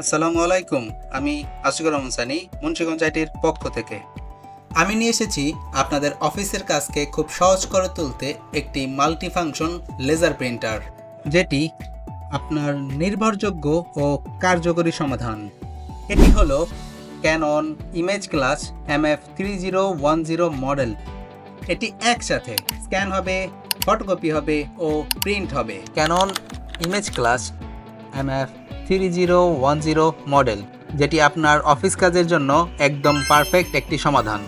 আসসালামু আলাইকুম, আমি আশিকুর রহমান সানি, মুন্সিগঞ্জ আইটির পক্ষ থেকে। আমি নিয়ে এসেছি আপনাদের অফিসের কাজকে খুব সহজ করে তুলতে একটি মাল্টি ফাংশন লেজার প্রিন্টার, যেটি আপনার নির্ভরযোগ্য ও কার্যকরী সমাধান। এটি হলো Canon image class M F three zero one zero model এটি একসাথে স্ক্যান হবে, ফটোকপি হবে ও প্রিন্ট হবে। Canon image class M F three zero one zero model যেটি আপনার অফিস কাজের জন্য একদম পারফেক্ট একটি সমাধান।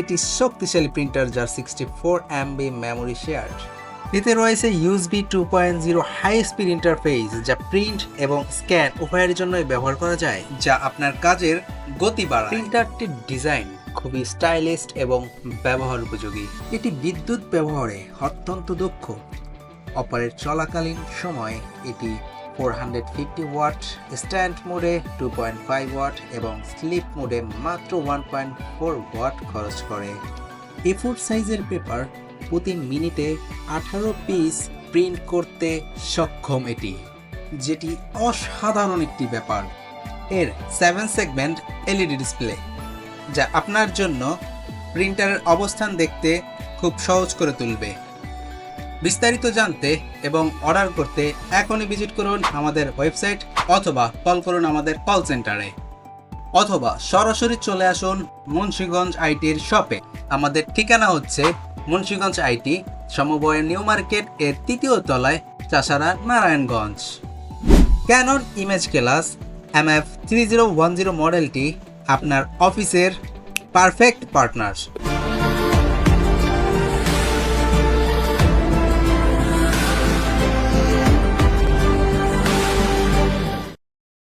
এটি শক্তিশালী প্রিন্টার যার sixty four MB memory share এতে রয়েছে USB two point zero high speed interface যা প্রিন্ট এবং স্ক্যান উভয়ের জন্যই ব্যবহার করা যায়, যা আপনার কাজের গতি বাড়ায়। প্রিন্টারটির ডিজাইন খুবই স্টাইলিস্ট এবং ব্যবহার উপযোগী। এটি বিদ্যুৎ ব্যবহারে অত্যন্ত দক্ষ। অপারেট চলাকালীন সময় এটি four hundred fifty watt stand মোডে টু পয়েন্ট ফাইভ ওয়াট এবং স্লিপ মোডে মাত্র ওয়ান পয়েন্ট ফোর ওয়াট খরচ করে। এ ফোর সাইজের পেপার প্রতি মিনিটে আঠারো পিস প্রিন্ট করতে সক্ষম এটি, যেটি অসাধারণ একটি ব্যাপার। এর সেভেন সেগমেন্ট এলইডি ডিসপ্লে যা আপনার জন্য প্রিন্টারের অবস্থান দেখতে খুব সহজ করে তুলবে। বিস্তারিত জানতে এবং অর্ডার করতে এখনই ভিজিট করুন আমাদের ওয়েবসাইট অথবা কল করুন আমাদের কল সেন্টারে। অথবা সরাসরি চলে আসুন মুন্সীগঞ্জ আইটির শপে। আমাদের ঠিকানা হচ্ছে মুন্সিগঞ্জ আইটি, সমবয় নিউ মার্কেট এর তৃতীয় তলায় Chashara Narayanganj. Canon image class M F three zero one zero মডেলটি আপনার অফিসের পারফেক্ট পার্টনার।